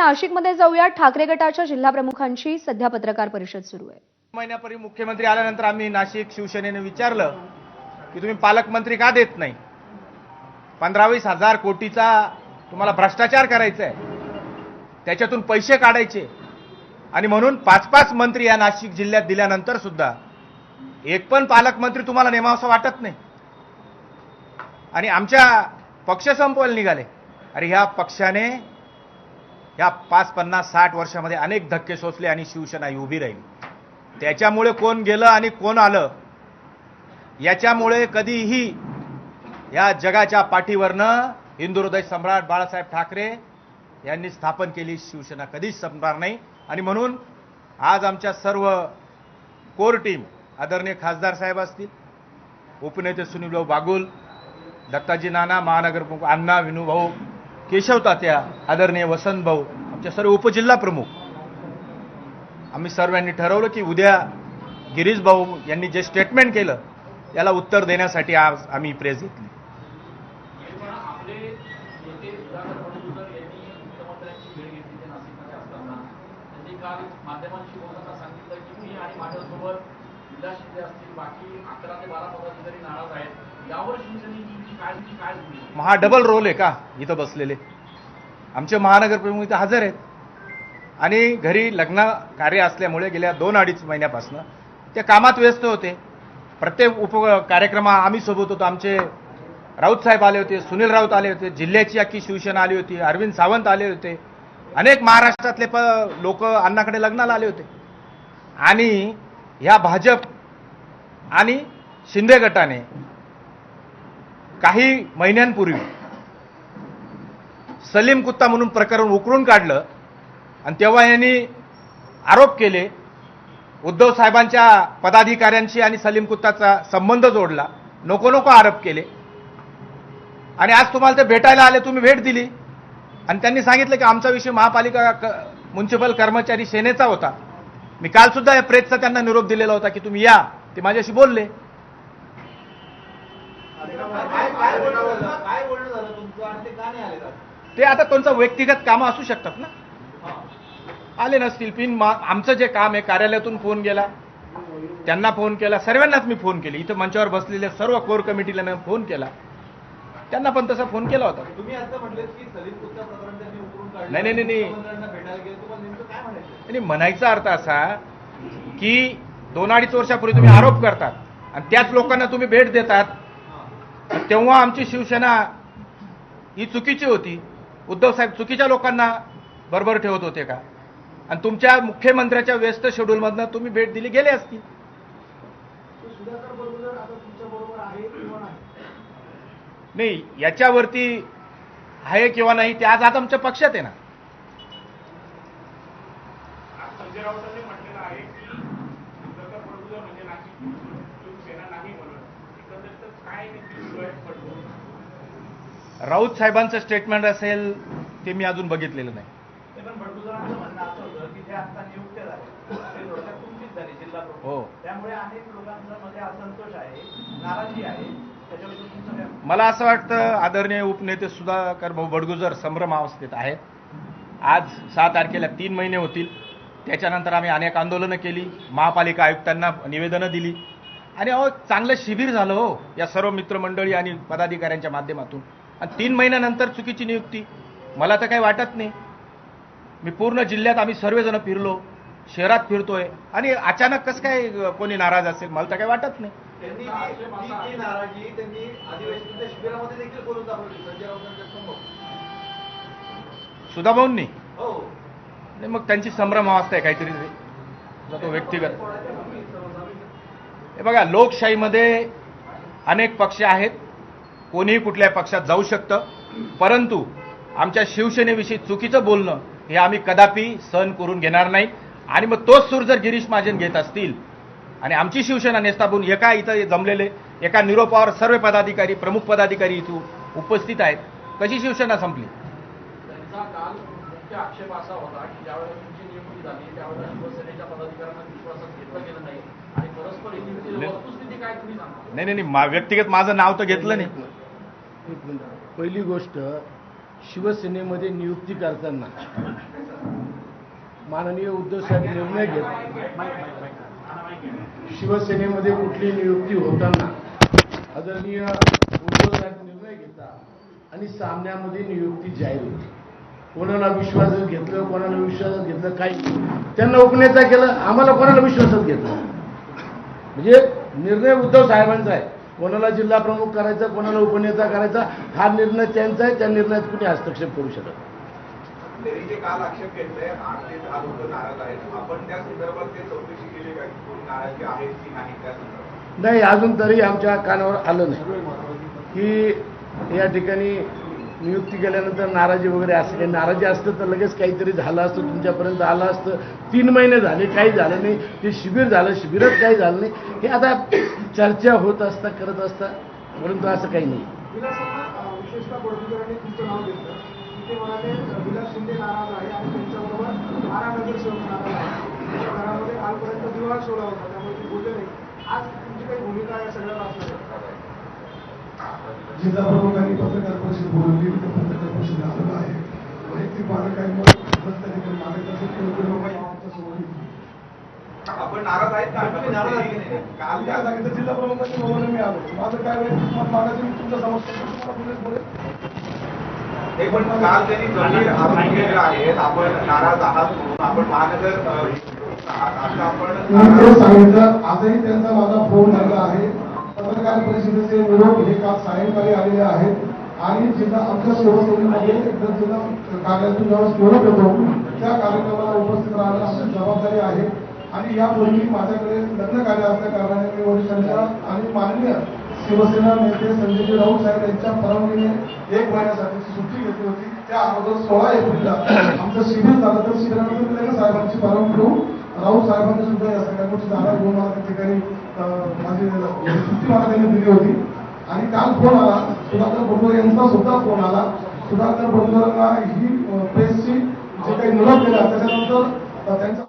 नाशिकमध्ये जाऊया. ठाकरे गटाच्या जिल्हा प्रमुखांची सध्या पत्रकार परिषद सुरू आहे. महिन्यापूर्वी मुख्यमंत्री आल्यानंतर आम्ही नाशिक शिवसेनेने विचारलं की तुम्ही पालकमंत्री का देत नाही? पंधरावीस हजार कोटीचा तुम्हाला भ्रष्टाचार करायचा आहे. त्याच्यातून पैसे काढायचे. आणि म्हणून पाच पाच मंत्री या नाशिक जिल्ह्यात दिल्यानंतर सुद्धा एक पण पालकमंत्री तुम्हाला नेमावंसं वाटत नाही. आणि आमच्या पक्ष संपवायला निघाले. अरे ह्या पक्षाने या पाच पन्नास साठ वर्षामध्ये अनेक धक्के सोसले आणि शिवसेना ही उभी राहील. त्याच्यामुळे कोण गेलं आणि कोण आलं? याच्यामुळे कधीही या जगाच्या पाठीवरनं हिंदू हृदय सम्राट बाळासाहेब ठाकरे यांनी स्थापन केली शिवसेना कधीच संपणार नाही. आणि म्हणून आज आमच्या सर्व कोर टीम आदरणीय खासदार साहेब असतील उपनेते सुनीलभाऊ बागुल दत्ताजी नाना महानगर अण्णा विनूभाऊ केशव तात्या आदरणीय वसंत भाऊ आमचे सर्व उपजिल्हा प्रमुख. आम्ही सर्वांनी ठरवलं की उद्या गिरीश भाऊ यांनी जे स्टेटमेंट केलं याला उत्तर देण्यासाठी आज आम्ही प्रेस घेतली. बाकी अकरा ते बारा पदाधिकारी नाराज आहेत यावर शिवसेनेची महा डबल रोल आहे का? इथं बसलेले. आमचे महानगरप्रमुख इथं हजर आहेत. आणि घरी लग्न कार्य असल्यामुळे गेल्या दोन अडीच महिन्यापासून ते कामात व्यस्त होते. प्रत्येक उप कार्यक्रमा आम्ही सोबत होतो. आमचे राऊत साहेब आले होते सुनील राऊत आले होते जिल्ह्याची अख्खी शिवसेना आली होती अरविंद सावंत आले होते. अनेक महाराष्ट्रातले प लोक अण्णाकडे लग्नाला आले होते. आणि ह्या भाजप आणि शिंदे गटाने काही महिन्यांपूर्वी सलीम कुत्ता म्हणून प्रकरण उकळून काढलं आणि तेव्हा यांनी आरोप केले उद्धव साहेबांच्या पदाधिकाऱ्यांशी आणि सलीम कुत्ताचा संबंध जोडला नको नको आरोप केले. आणि आज तुम्हाला ते भेटायला आले तुम्ही भेट दिली. आणि त्यांनी सांगितलं की आमचा विषय महापालिका म्युन्सिपल कर्मचारी सेनेचा होता. मी काल सुद्धा या प्रेसचा त्यांना निरोप दिलेला होता की तुम्ही या ते माझ्याशी बोलले. ते आता त्यांचं व्यक्तिगत कामं असू शकतात ना? आले नसतील पिन मा- आमचं जे काम आहे कार्यालयातून फोन गेला. त्यांना फोन केला. सर्वांनाच मी फोन केले. इथं मंचावर बसलेल्या सर्व कोर कमिटीला मी फोन केला. त्यांना पण तसा फोन केला होता. नाही, नाही, नाही, नाही. म्हणायचं अर्थ असा की दोन अडीच वर्षापूर्वी तुम्ही आरोप करतात. आणि त्याच लोकांना तुम्ही भेट देतात. तेव्हा आमची शिवसेना ही चुकीची होती. उद्धव साहेब चुकीच्या लोकांना बरोबर ठेवत होते का? आणि तुमच्या मुख्यमंत्र्याच्या व्यस्त शेड्यूलमधनं तुम्ही भेट दिली गेले किंवा नाही? नाही याच्यावरती आहे किंवा नाही ते आज आता आमच्या पक्षात आहे ना संजय राऊतांनी म्हटलेलं आहे की सुधाकर बडगुजर म्हणजे नाशिक शिवसेना नाही म्हणून एकंदरीतच काय नेमकी डोळ्यात पडतो राऊत साहेबांचं स्टेटमेंट असेल ते मी अजून बघितलेलं नाही. हो. मला असं वाटतं आदरणीय उपनेते सुधाकर भाऊ बडगुजर संभ्रम अवस्थेत आहेत आज सहा तारखेला तीन महिने होतील. त्याच्यानंतर आम्ही अनेक आंदोलनं केली. महापालिका आयुक्तांना निवेदनं दिली. आणि अहो चांगलं शिबिर झालं हो या सर्व मित्रमंडळी आणि पदाधिकाऱ्यांच्या माध्यमातून. आणि तीन महिन्यानंतर चुकीची नियुक्ती. मला तर काही वाटत नाही. मी पूर्ण जिल्ह्यात आम्ही सर्वजण फिरलो शहरात फिरतोय. आणि अचानक कसं काय कोणी नाराज असेल? मला तर काही वाटत नाही. सुधाभाऊंनी? हो. नाही मग त्यांची संभ्रम अवस्था आहे काहीतरी. तो व्यक्तिगत. हे बघा लोकशाहीमध्ये अनेक पक्ष आहेत. कोणीही कुठल्या पक्षात जाऊ शकतं. परंतु आमच्या शिवसेनेविषयी चुकीचं बोलणं हे आम्ही कदापि सहन करून घेणार नाही. आणि मग तोच सूर जर गिरीश महाजन घेत असतील आणि आमची शिवसेना नेस्ताबून एका इथं जमलेले एका निरोपावर सर्व पदाधिकारी प्रमुख पदाधिकारी इथं उपस्थित आहेत. कशी शिवसेना संपली? त्यांचा काल मुख्य आक्षेप असा होता की ज्यावेळेला तुमची नियुक्ती झाली त्यावेळेला शिवसेनेच्या पदाधिकाऱ्यांना विश्वासात घेतलं गेलं नाही. आणि परस्पर युतीतील नाही. काय तुम्ही नाही नाही नाही. मा- व्यक्तिगत माझं नाव तर घेतलं नाही. एक मिनिट. पहिली गोष्ट शिवसेनेमध्ये नियुक्ती करताना माननीय उद्धव साहेब निर्णय घेत शिवसेनेमध्ये कुठली नियुक्ती होताना आदरणीय उद्धव साहेब निर्णय घेतात आणि सामन्यामध्ये नियुक्ती जाहीर होती कोणाला विश्वासात घेतलं कोणाला विश्वासात घेतलं काही त्यांना उपनेता केलं आम्हाला कोणाला विश्वासात घेतलं म्हणजे निर्णय उद्धव साहेबांचा आहे कोणाला जिल्हा प्रमुख करायचा कोणाला उपनेता करायचा हा निर्णय त्यांचा आहे त्या निर्णयात कुणी हस्तक्षेप करू शकत नाही. अजून तरी आमच्या कानावर आलं नाही. की या ठिकाणी नियुक्ती केल्यानंतर नाराजी वगैरे असं काही नाराजी असतं तर लगेच काहीतरी झालं असतं तुमच्यापर्यंत आलं असतं. तीन महिने झाले काही झालं नाही. ते शिबिर झालं शिबिरात काही झालं नाही. हे आता चर्चा होत असता करत असता परंतु असं काही नाही. विलासांना अ, विशेषतः बडगुजरांनी तुमचं नाव घेतलं की ते म्हणाले अ, विलास शिंदे नाराज आहे आणि त्यांच्याबरोबर बारा नगरसेवक नाराज आहे त्या घरामध्ये कालपर्यंत विवाह सोहळा होता त्यामुळे ते बोलले नाही आज तुमची काही भूमिका या सगळ्याला असणार आहे जिल्हा प्रमुखांनी पत्रकार परिषद बोलवली त्या पत्रकार परिषद आलेला आहे वैयक्तिक माझं काही मत नसतं की मार्गदर्शन करून आमच्यासमोर येईल. नाराज आहेत का? काल काय सांगितलं जिल्हा प्रमुखांनी बोलवलं मी आलो माझं काय मत मागायचं मी तुमच्या पण काल त्यांनी गंभीर आरोप केलेले आहेत. आपण नाराज आहात म्हणून आपण महानगर आपण सांगितलं आजही त्यांचा माझा फोन लागला आहे. पत्रकार परिषदेचे निरोप हे काल सायंकाळी आलेले आहेत. आणि जिल्हा आमच्या शिवसेनेमध्ये एकदा जिल्हा कार्यालयातून ज्यावेळेस निरोप येतो त्या कार्यक्रमाला उपस्थित राहणं आमची जबाबदारी आहे. आणि या गोष्टी माझ्याकडे लग्न कार्य असल्या कारणाने मी वरिष्ठांच्या आणि माननीय शिवसेना नेते संजयजी राऊत साहेब यांच्या परवानगीने एक महिन्यासाठीची सुट्टी घेतली होती. त्या अगोदर सोळा एप्रिलला आमचं शिबिर झालं. तर शिबिरानंतर लगेच साहेबांची परवानगी घेऊन राऊत साहेबांनी सुद्धा या सगळ्या गोष्टी जागा घेऊन मला त्या ठिकाणी माझी सुट्टी मला त्यांनी दिली होती. आणि काल फोन आला. सुधाकर बंडोर यांचा सुद्धा फोन आला. सुधाकर बंडोरांना ही प्रेसची जे काही निरोप केला त्याच्यानंतर त्यांचा